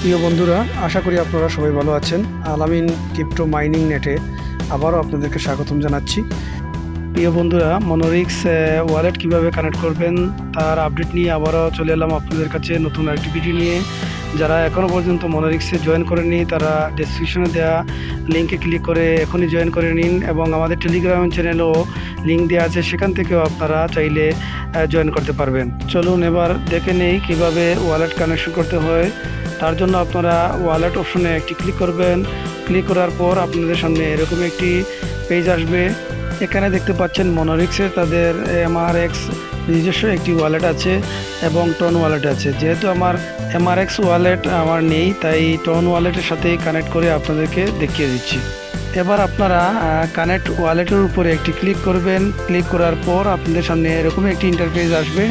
প্রিয় বন্ধুরা, আশা করি আপনারা সবাই ভালো আছেন। আলামিন ক্রিপ্টো মাইনিং নেটে আবারও আপনাদেরকে স্বাগতম জানাচ্ছি। প্রিয় বন্ধুরা, মনোরিক্স ওয়ালেট কীভাবে কানেক্ট করবেন তার আপডেট নিয়ে আবারও চলে এলাম আপনাদের কাছে নতুন ভিডিও নিয়ে। যারা এখনও পর্যন্ত মনোরিক্সে জয়েন করেনি তারা ডেসক্রিপশনে দেওয়া লিঙ্কে ক্লিক করে এখনই জয়েন করে নিন এবং আমাদের টেলিগ্রাম চ্যানেলও লিঙ্ক দেওয়া আছে, সেখান থেকেও আপনারা চাইলে জয়েন করতে পারবেন। চলুন এবার দেখে নেই কীভাবে ওয়ালেট কানেকশন করতে হয়। তার জন্য আপনারা ওয়ালেট অপশনে একটি ক্লিক করবেন। ক্লিক করার পর আপনাদের সামনে এরকম একটি পেজ আসবে। এখানে দেখতে পাচ্ছেন মনোরিক্সের তাদের এমআরএক্স নিজস্ব একটি ওয়ালেট আছে এবং টন ওয়ালেট আছে। যেহেতু আমার এমআরএক্স ওয়ালেট আমার নেই, তাই টন ওয়ালেটের সাথে কানেক্ট করে আপনাদেরকে দেখিয়ে দিচ্ছি। এবার আপনারা কানেক্ট ওয়ালেটের উপরে একটি ক্লিক করবেন। ক্লিক করার পর আপনাদের সামনে এরকম একটি ইন্টারফেস আসবে।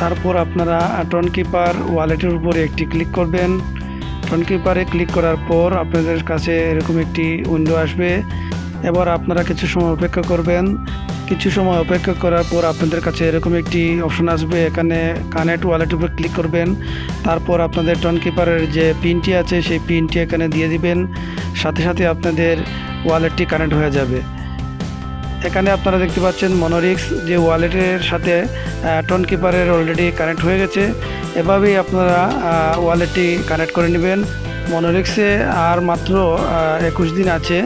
তারপর আপনারা টন কিপার ওয়ালেটের উপরে একটি ক্লিক করবেন। টন কিপারে ক্লিক করার পর আপনাদের কাছে এরকম একটি উইন্ডো আসবে। এবার আপনারা কিছু সময় অপেক্ষা করবেন। কিছু সময় অপেক্ষা করার পর আপনাদের কাছে এরকম একটি অপশন আসবে। এখানে কানেক্ট ওয়ালেট উপর ক্লিক করবেন। তারপর আপনাদের টন কিপারের যে পিনটি আছে, সেই পিনটি এখানে দিয়ে দিবেন। সাথে সাথে আপনাদের ওয়ালেটটি কানেক্ট হয়ে যাবে। এখানে আপনারা দেখতে পাচ্ছেন মনোরিক্স যে ওয়ালেটের সাথে টন কিপারের অলরেডি কানেক্ট হয়ে গেছে। এভাবেই আপনারা ওয়ালেটটি কানেক্ট করে নেবেন। মনোরিক্সে আর মাত্র একুশ দিন আছে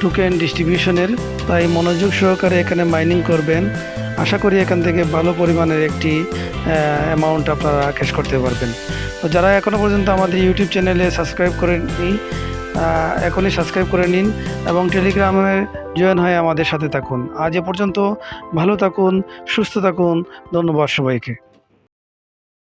টোকেন ডিস্ট্রিবিউশনের তাই মনোযোগ সহকারে এখানে মাইনিং করবেন। আশা করি এখান থেকে ভালো পরিমাণের একটি অ্যামাউন্ট আপনারা ক্যাশ করতে পারবেন। তো যারা এখনও পর্যন্ত আমাদের ইউটিউব চ্যানেলে সাবস্ক্রাইব করেননি এখনই সাবস্ক্রাইব করে নিন এবং টেলিগ্রামে জয়েন হয়ে আমাদের সাথে থাকুন। আজ এ পর্যন্ত ভালো থাকুন, সুস্থ থাকুন। ধন্যবাদ সবাইকে।